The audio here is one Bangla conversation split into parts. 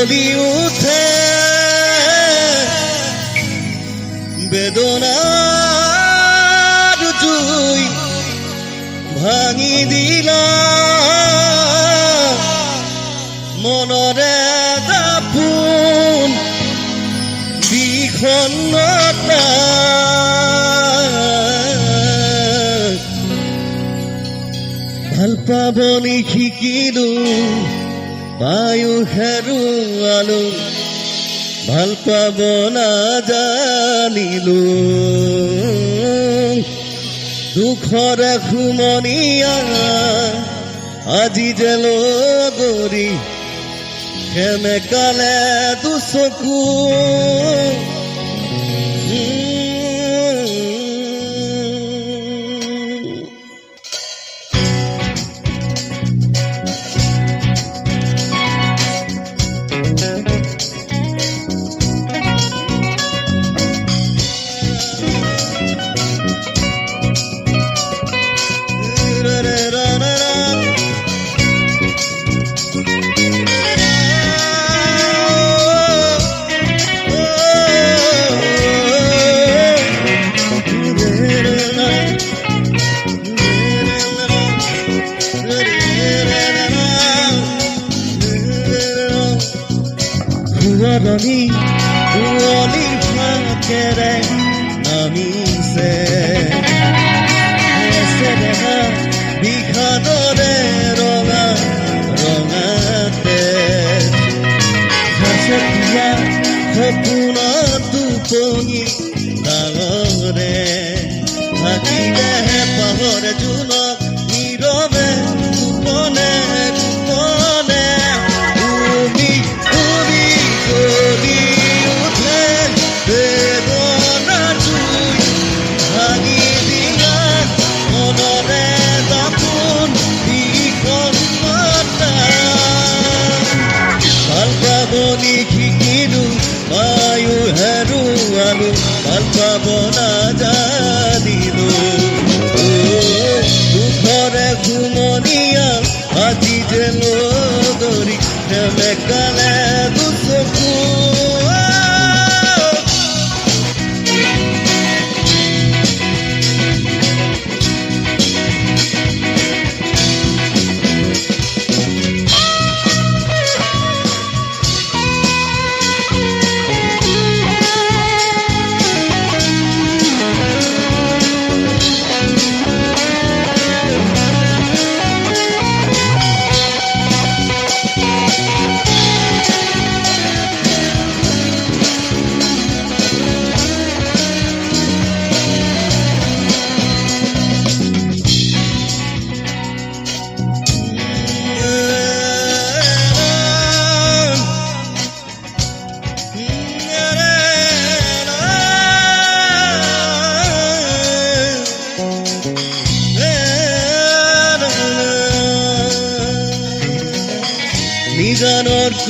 জ্বলি উঠে বেদনার জুই ভাঙি দিলা। মনৰে দাপোন বিষণ্ণতা ভালো পাবনি শিকিলো পায়ো আলো ভালো পাব নাজানিলো দুখৰে ঘুমনিয়া আজি যে লগৰী সেমেকালে দুচকু ফুৰণি কুঁৱলী ফাকেৰে নামিছে আছে বিষাদৰে ৰঙা ৰঙাতে প্ৰিয়া সপোনৰ টোপনি ডাঙৰে থাকিলেহে পাহৰে জোনক পাবনি শিকিলো পায়ো হেৰুৱালো ভালো বনা নাজানিলো ও, দুখৰে ঘুমনিয়া আজি যে লগৰী সেমেকালে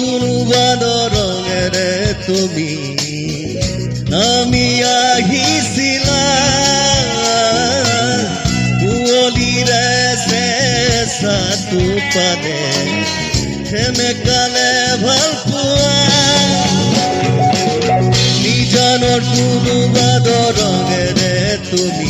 কোনোবা ৰঙেৰে তুমি। নামি আহিছিলা কুঁৱলীৰে চেঁচাটো পালে সেমেকালে ভালো পোৱা। নিজানৰ কোনোবা ৰঙেৰে তুমি।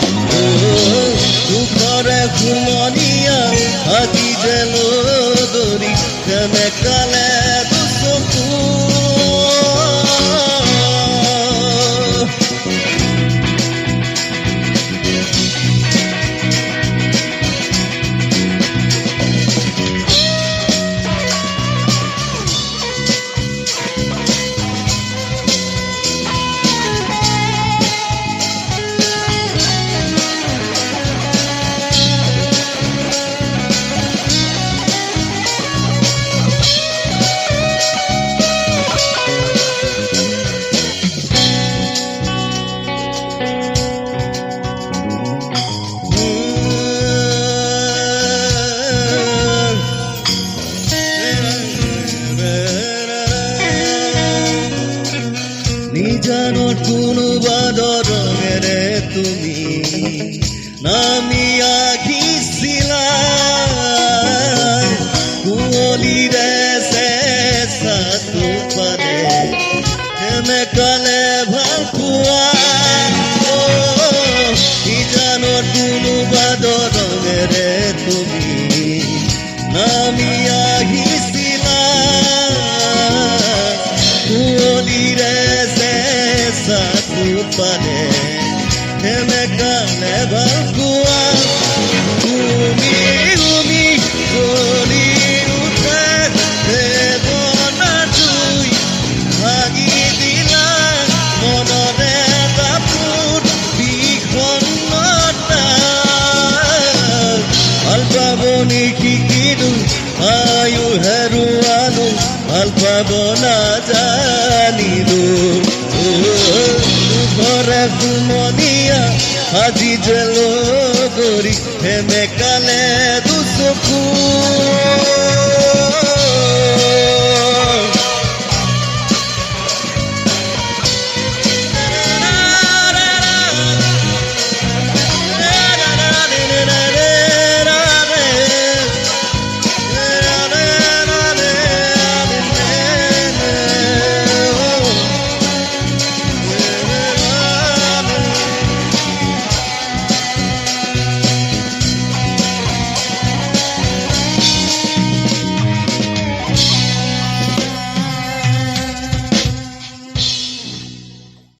ঘুমনীয়া আজি যেন দরি কেনেকালে দুচকু নিজানত কোনোবা দৰঙেৰে তুমি। নামি আহিছিলা কুঁৱলীৰে চেঁচাটো পালে সেমেকালে ভালো পোৱা নিজানত কোনোবা তুমি। নামি আহিছিলা কুঁৱলীৰে চেঁচাটো পালে সেমেকালে ভালো তুমি তুমি জ্বলি উঠে দেৱনা জুই ভাগি দিলা। মনৰে কাপোৰ বিষণ্ণতা ভালো পাব নিশিকিলো আয়ু হেৰুৱালো ভালো পাব সুমনীয়া আজি জেল হেমে কালে দুচকু।